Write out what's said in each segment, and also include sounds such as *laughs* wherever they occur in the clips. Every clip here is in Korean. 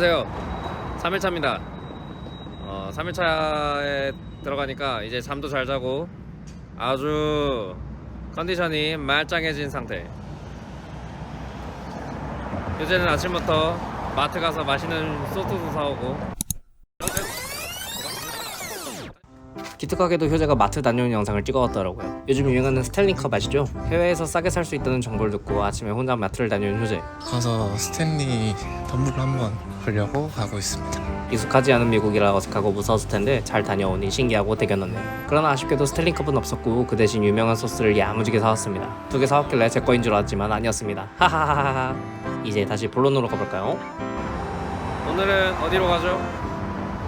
안녕하세요. 3일차입니다. 어, 3일차에 들어가니까 이제 잠도 잘 자고 아주 컨디션이 말짱해진 상태. 이제는 아침부터 마트 가서 맛있는 소스도 사오고 기특하게도 효재가 마트 다녀온 영상을 찍어왔더라고요. 요즘 유행하는 스텔링컵 아시죠? 해외에서 싸게 살 수 있다는 정보를 듣고 아침에 혼자 마트를 다녀온 효재. 가서 스탠리 덤블을 한번 보려고 가고 있습니다. 익숙하지 않은 미국이라 어색하고 무서웠을 텐데 잘 다녀오니 신기하고 대견하네요. 그러나 아쉽게도 스텔링컵은 없었고 그 대신 유명한 소스를 야무지게 사왔습니다. 두 개 사왔길래 제 거인 줄 알았지만 아니었습니다. 하하하하. 이제 다시 본론으로 가볼까요? 오늘은 어디로 가죠?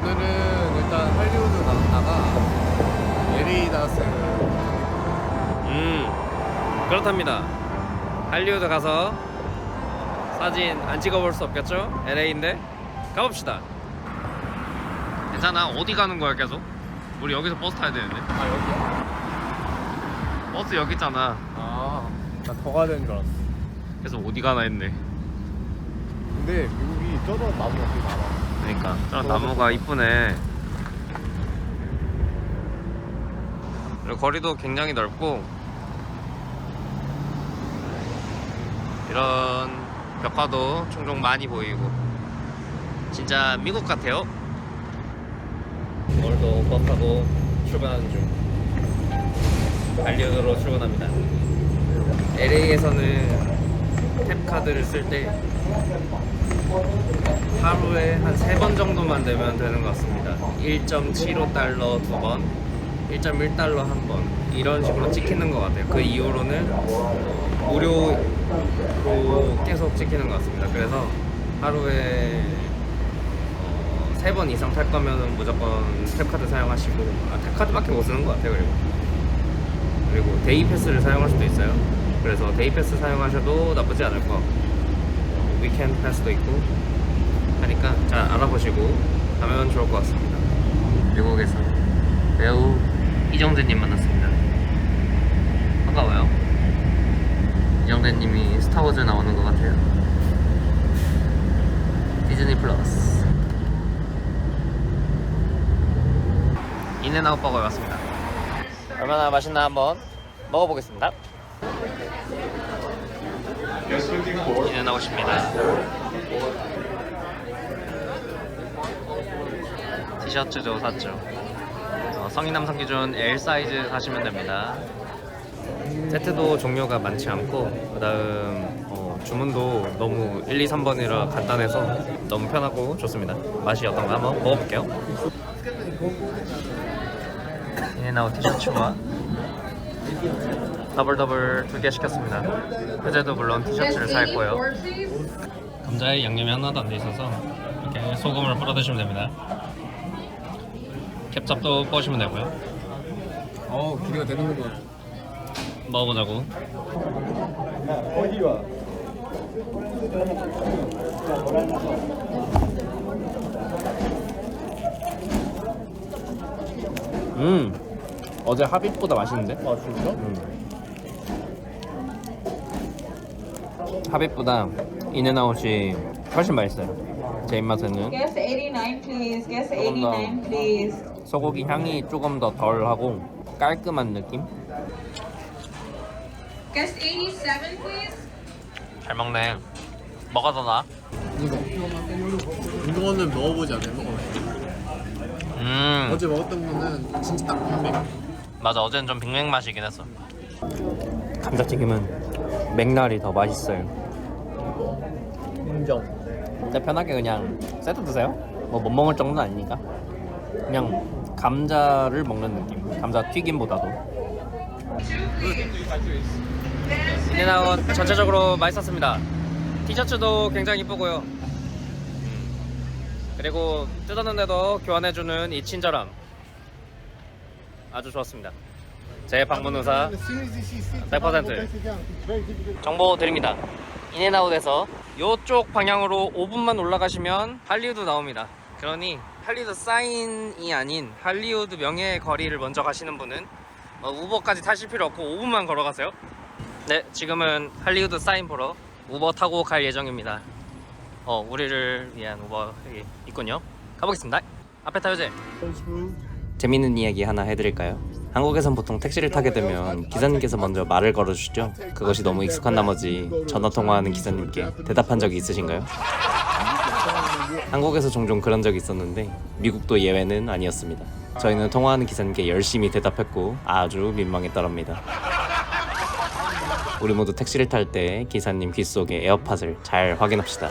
오늘은 일단 할리우드 갔다가 LA 다스 음 그렇답니다. 할리우드 가서 사진 안 찍어볼 수 없겠죠? LA인데 가봅시다. 괜찮아 어디 가는 거야 계속? 우리 여기서 버스 타야 되는데. 아 여기야? 버스 여기 있잖아. 아나 더 가야 되는 줄 알았어. 그래서 어디 가나 했네. 근데 미국이 저런 나무가 되게 많아. 그러니까 저 나무가 이쁘네. 그리고 거리도 굉장히 넓고 이런 벽화도 종종 많이 보이고 진짜 미국 같아요. 오늘도 버스 타고 출근하는 중. 발리우드로 출근합니다. LA에서는 탭 카드를 쓸 때 하루에 한세번 정도만 되면 되는 것 같습니다. 1.75달러 두 번, 1.1달러 한 번, 이런 식으로 찍히는 것 같아요. 그 이후로는 무료로 계속 찍히는 것 같습니다. 그래서 하루에 세번 이상 탈 거면 무조건 탭카드 사용하시고, 아, 탭카드밖에 못 쓰는 것 같아요. 그리고 그리고 데이 패스를 사용할 수도 있어요. 그래서 데이 패스 사용하셔도 나쁘지 않을 것 같고, 위켄드 패스도 있고, 하니까 잘 알아보시고 가면 좋을 것 같습니다. 미국에서 배우 이정재님 만났습니다. 반가워요. 이정재님이 스타워즈 나오는 것 같아요. 디즈니 플러스. 인앤아웃 버거에 왔습니다. 얼마나 맛있나 한번 먹어보겠습니다. 인앤아웃입니다. 티셔츠도 샀죠. 어, 성인 남성 기준 L 사이즈 사시면 됩니다. 세트도 종류가 많지 않고 그다음 어, 주문도 너무 1, 2, 3번이라 간단해서 너무 편하고 좋습니다. 맛이 어떤가 한번 먹어볼게요. 인앤아웃 티셔츠와 더블 더블 두 개 시켰습니다. 현재도 물론 티셔츠를 살 거예요. 감자에 양념이 하나도 안 돼 있어서 이렇게 소금을 뿌려 드시면 됩니다. 캡찹도 뿌시면 되고요. 어 기대가 되는구나. 먹어보자고. 음, 어제 하빗보다 맛있는데? 아 진짜? 하빗보다 인앤아웃이 훨씬 맛있어요. 제 입맛에는 Guess 89 please. Guess 조금 더89 please. 소고기 향이 조금 더 덜하고 깔끔한 느낌? Guess 87 please. 잘 먹네. 나아? 이거 이거는 먹어보지 않아요? 먹어. 음, 어제 먹었던 거는 진짜 딱 빈백. 맞아. 어제는 좀 빅맥 맛이긴 했어. 감자튀김은 맥날이 더 맛있어요. 인정. 진짜 편하게 그냥 세트 드세요. 뭐 못 먹을 정도는 아니니까. 그냥 감자를 먹는 느낌. 감자 튀김보다도. 인앤아웃 전체적으로 맛있었습니다. 티셔츠도 굉장히 이쁘고요. 음. 그리고 뜯었는데도 교환해주는 이 친절함. 아주 좋았습니다. 제 방문 의사 100% 정보 드립니다. 인앤아웃에서 이쪽 방향으로 5분만 올라가시면 할리우드 나옵니다. 그러니 할리우드 사인이 아닌 할리우드 명예의 거리를 먼저 가시는 분은 뭐 우버까지 타실 필요 없고 5분만 걸어가세요. 네, 지금은 할리우드 사인 보러 우버 타고 갈 예정입니다. 어 우리를 위한 우버 있군요. 가보겠습니다. 앞에 타요제. 재밌는 이야기 하나 해드릴까요? 한국에선 보통 택시를 타게 되면 기사님께서 먼저 말을 걸어주시죠. 그것이 너무 익숙한 나머지 전화 통화하는 기사님께 대답한 적이 있으신가요? 한국에서 종종 그런 적이 있었는데 미국도 예외는 아니었습니다. 저희는 통화하는 기사님께 열심히 대답했고 아주 민망했더랍니다. 우리 모두 택시를 탈 때 기사님 귀 속에 에어팟을 잘 확인합시다.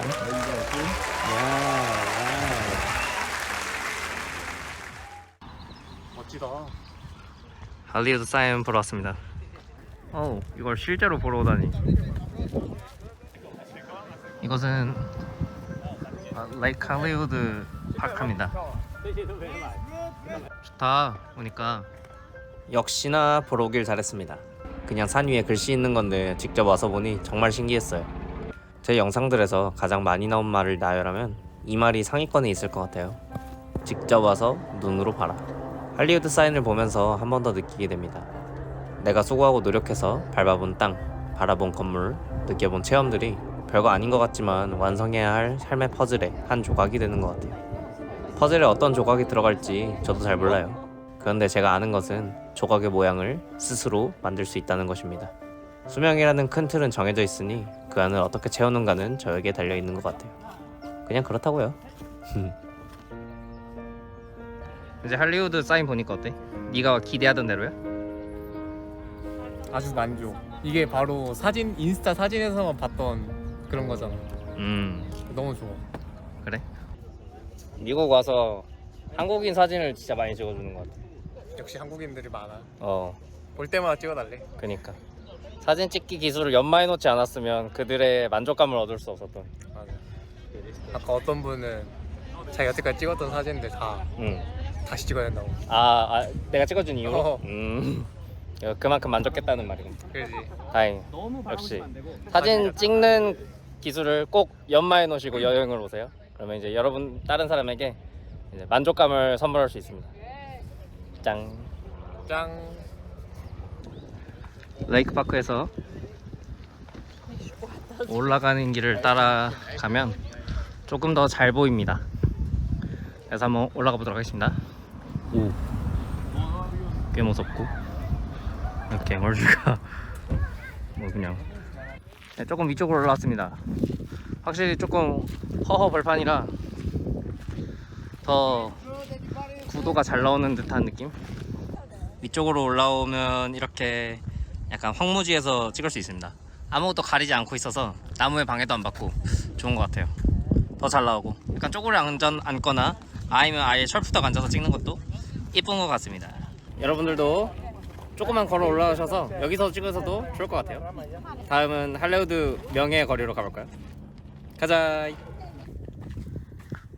멋지다. 할리우드 사인 보러 왔습니다. 어, 이걸 실제로 보러 오다니. 이것은 아, 레이크 할리우드 파크입니다. 좋다 보니까 역시나 보러 오길 잘했습니다. 그냥 산 위에 글씨 있는 건데 직접 와서 보니 정말 신기했어요. 제 영상들에서 가장 많이 나온 말을 나열하면 이 말이 상위권에 있을 것 같아요. 직접 와서 눈으로 봐라. 할리우드 사인을 보면서 한 번 더 느끼게 됩니다. 내가 수고하고 노력해서 밟아본 땅, 바라본 건물, 느껴본 체험들이 별거 아닌 것 같지만 완성해야 할 삶의 퍼즐의 한 조각이 되는 것 같아요. 퍼즐에 어떤 조각이 들어갈지 저도 잘 몰라요. 그런데 제가 아는 것은 조각의 모양을 스스로 만들 수 있다는 것입니다. 수명이라는 큰 틀은 정해져 있으니 그 안을 어떻게 채우는가는 저에게 달려 있는 것 같아요. 그냥 그렇다고요. *laughs* 이제 할리우드 사인 보니까 어때? 네가 기대하던 대로야? 아주 만족. 이게 바로 사진 인스타 사진에서만 봤던 그런 거잖아. 음 너무 좋아. 그래? 미국 와서 한국인 사진을 진짜 많이 찍어주는 것 같아. 역시 한국인들이 많아. 어, 볼 때마다 찍어달래. 그니까 사진 찍기 기술을 연마해 놓지 않았으면 그들의 만족감을 얻을 수 없었던. 맞아. 아까 어떤 분은 자기 여태까지 찍었던 사진들 다 음. 다시 찍어야 된다고. 아, 아 내가 찍어준 이유로. 어. 음. 야, 그만큼 만족했다는 말이군. 그지. 다행. 역시 사진 찍는 기술을 꼭 연마해 놓으시고 여행을 오세요. 그러면 이제 여러분 다른 사람에게 이제 만족감을 선물할 수 있습니다. 짱. 짱. 레이크 파크에서 올라가는 길을 따라가면 조금 더 잘 보입니다. 그래서 한번 올라가 보도록 하겠습니다. 오, 꽤 무섭고 이렇게 멀리가 *laughs* 뭐 그냥 네, 조금 위쪽으로 올라왔습니다. 확실히 조금 허허 벌판이라 더 구도가 잘 나오는 듯한 느낌. 위쪽으로 올라오면 이렇게 약간 황무지에서 찍을 수 있습니다. 아무것도 가리지 않고 있어서 나무에 방해도 안 받고 좋은 것 같아요. 더 잘 나오고 약간 쪼그려 앉, 앉거나 아니면 아예 철푸덕 앉아서 찍는 것도 이쁜 것 같습니다. 여러분들도 조금만 걸어 올라오셔서 여기서 찍어서도 좋을 것 같아요. 다음은 할리우드 명예 거리로 가볼까요? 가자.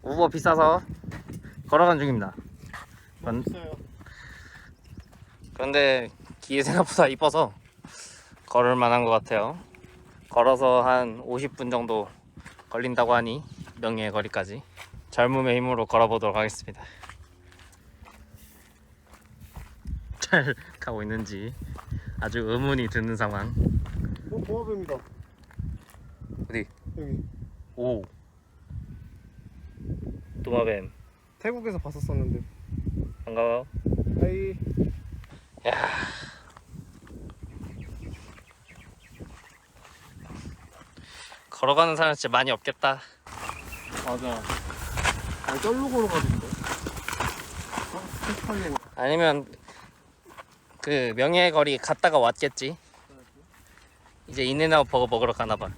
우버 비싸서 걸어간 중입니다. 그런- 그런데 길이 생각보다 이뻐서 걸을 만한 것 같아요. 걸어서 한 50분 정도 걸린다고 하니 명예의 거리까지 젊음의 힘으로 걸어보도록 하겠습니다. *laughs* 잘 가고 있는지 아주 의문이 드는 상황. 어, 보아뱀이다. 어디? 여기. 오. 도마뱀 태국에서 봤었었는데. 반가워. 하이. 걸어가는 사람 진짜 많이 없겠다. 맞아. 아, 쩔로 걸어가던데. 어? 아니면 그 명예의 거리 갔다가 왔겠지. 이제 인앤아웃 버거 먹으러 가나 봐.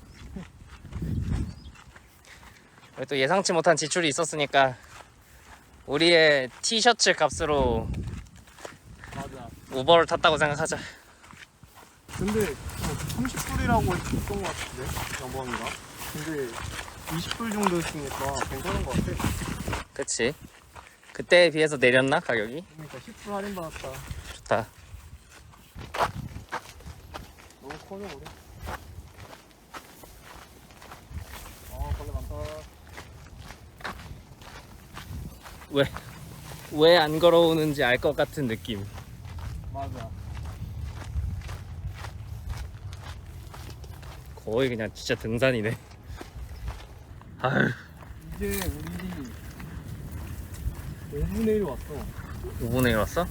우리 또 예상치 못한 지출이 있었으니까 우리의 티셔츠 값으로 맞아. 우버를 탔다고 생각하자. 근데 30불이라고 했던 것 같은데 영범이가 근데 20불 정도 했으니까 괜찮은 것 같아 그치? 그때에 비해서 내렸나 가격이? 그러니까 10불 할인 받았다 좋다. 너무 커져 그래 아 벌레 많다 왜? 왜 안 걸어오는지 알 것 같은 느낌. 맞아 거의 그냥 진짜 등산이네. 아유 이제 우리 5분의 1 왔어. 5분의 1 왔어?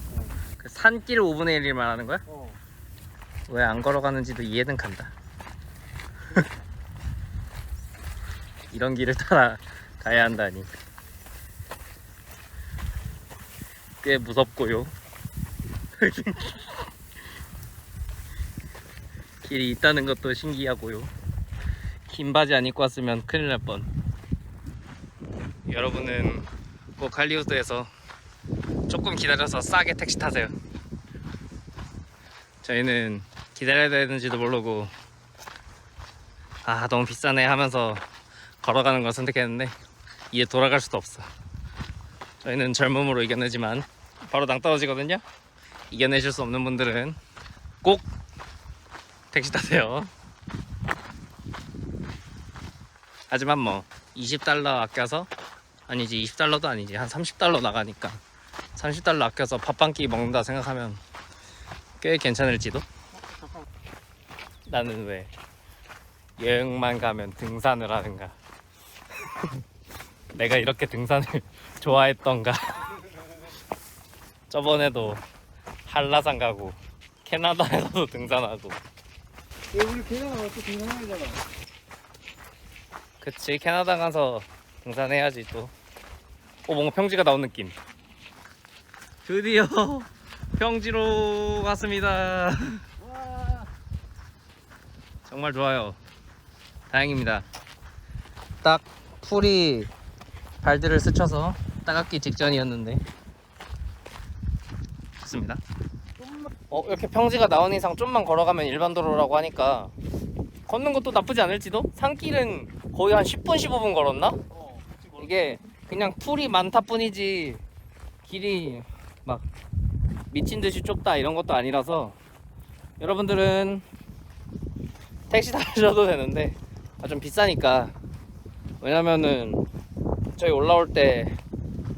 그 산길 5분의 1을 말하는 거야? 어. 왜 안 걸어가는지도 이해는 간다. *laughs* 이런 길을 따라 가야 한다니. 꽤 무섭고요. *laughs* 길이 있다는 것도 신기하고요. 긴 바지 안 입고 왔으면 큰일 날 뻔. 여러분은 꼭 할리우드에서 조금 기다려서 싸게 택시 타세요. 저희는 기다려야 되는지도 모르고 아 너무 비싸네 하면서 걸어가는 걸 선택했는데 이에 돌아갈 수도 없어. 저희는 젊음으로 이겨내지만 바로 낭떨어지거든요. 이겨내실 수 없는 분들은 꼭 택시 타세요. 하지만 뭐 20달러 아껴서 아니지 20달러도 아니지 한 30달러 나가니까 30달러 아껴서 밥 한 끼 먹는다 생각하면 꽤 괜찮을지도? 나는 왜 여행만 가면 등산을 하는가? *laughs* 내가 이렇게 등산을 *laughs* 좋아했던가? *laughs* 저번에도 한라산 가고 캐나다에서도 등산하고. 왜 우리 계단 가서 등산하잖아. 그치 캐나다 가서 등산해야지 또. 어, 뭔가 평지가 나온 느낌 드디어 *laughs* 평지로 갔습니다. *laughs* 정말 좋아요. 다행입니다. 딱 풀이 발들을 스쳐서 따갑기 직전이었는데. 좋습니다. 어 이렇게 평지가 나온 이상 좀만 걸어가면 일반 도로라고 하니까 걷는 것도 나쁘지 않을지도? 산길은 거의 한 10분 15분 걸었나? 어. 이게 그냥 풀이 많다 뿐이지 길이 막 미친 듯이 좁다 이런 것도 아니라서 여러분들은 택시 타셔도 되는데 아, 좀 비싸니까. 왜냐면은 저희 올라올 때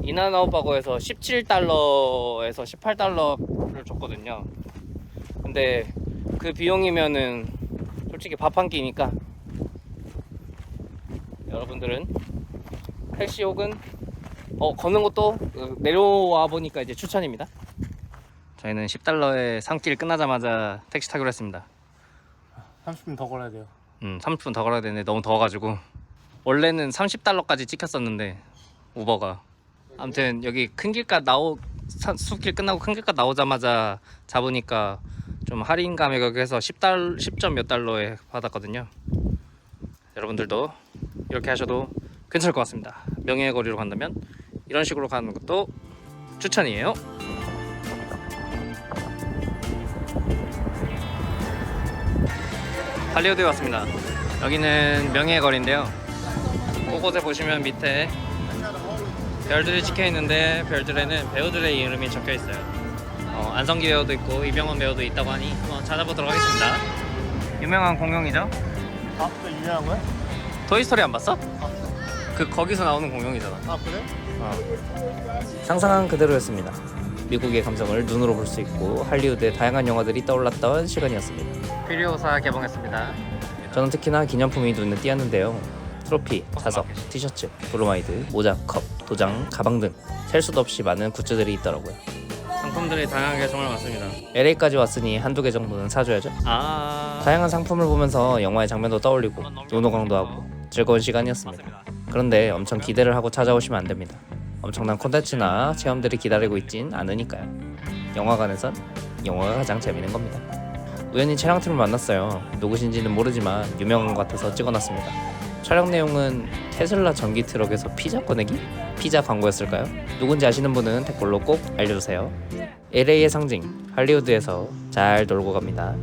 인하나우바고에서 17달러에서 18달러를 줬거든요. 근데 그 비용이면은 솔직히 밥 한 끼니까. 여러분들은 택시 혹은 어 걷는 것도 어, 내려와 보니까 이제 추천입니다. 저희는 10달러에 산길 끝나자마자 택시 타기로 했습니다. 30분 더 걸어야 돼요. 음, 30분 더 걸어야 되는데 너무 더워가지고 원래는 30달러까지 찍혔었는데 우버가 아무튼 여기 큰 길가 나오 산- 숲길 끝나고 큰 길가 나오자마자 잡으니까 좀 할인 가격에서 10달 10점 몇 달러에 받았거든요. 여러분들도 이렇게 하셔도 괜찮을 것 같습니다. 명예의 거리로 간다면 이런 식으로 가는 것도 추천이에요. 할리우드에 왔습니다. 여기는 명예의 거리인데요. 곳곳에 보시면 밑에 별들이 찍혀 있는데 별들에는 배우들의 이름이 적혀 있어요. 어, 안성기 배우도 있고 이병헌 배우도 있다고 하니 한번 찾아보도록 하겠습니다. 유명한 공룡이죠? 아, 또 유명한 거야? 토이스토리 안 봤어? 그 거기서 나오는 공룡이잖아. 아, 그래? 상상한 그대로였습니다. 미국의 감성을 눈으로 볼 수 있고 할리우드의 다양한 영화들이 떠올랐던 시간이었습니다. 퓨리오사 개봉했습니다. 저는 특히나 기념품이 눈에 띄었는데요. 트로피, 자석, 티셔츠, 브로마이드, 모자, 컵, 도장, 가방 등 셀 수도 없이 많은 굿즈들이 있더라고요. 상품들이 다양하게 정말 많습니다. LA까지 왔으니 한두 개 정도는 사줘야죠. 아. 다양한 상품을 보면서 영화의 장면도 떠올리고 노노광도 하고 즐거운 시간이었습니다. 그런데 엄청 기대를 하고 찾아오시면 안 됩니다. 엄청난 콘텐츠나 체험들이 기다리고 있진 않으니까요. 영화관에선 영화가 가장 재밌는 겁니다. 우연히 촬영팀을 만났어요. 누구신지는 모르지만 유명한 것 같아서 찍어놨습니다. 촬영 내용은 테슬라 전기 트럭에서 피자 꺼내기? 피자 광고였을까요? 누군지 아시는 분은 댓글로 꼭 알려주세요. LA의 상징 할리우드에서 잘 놀고 갑니다.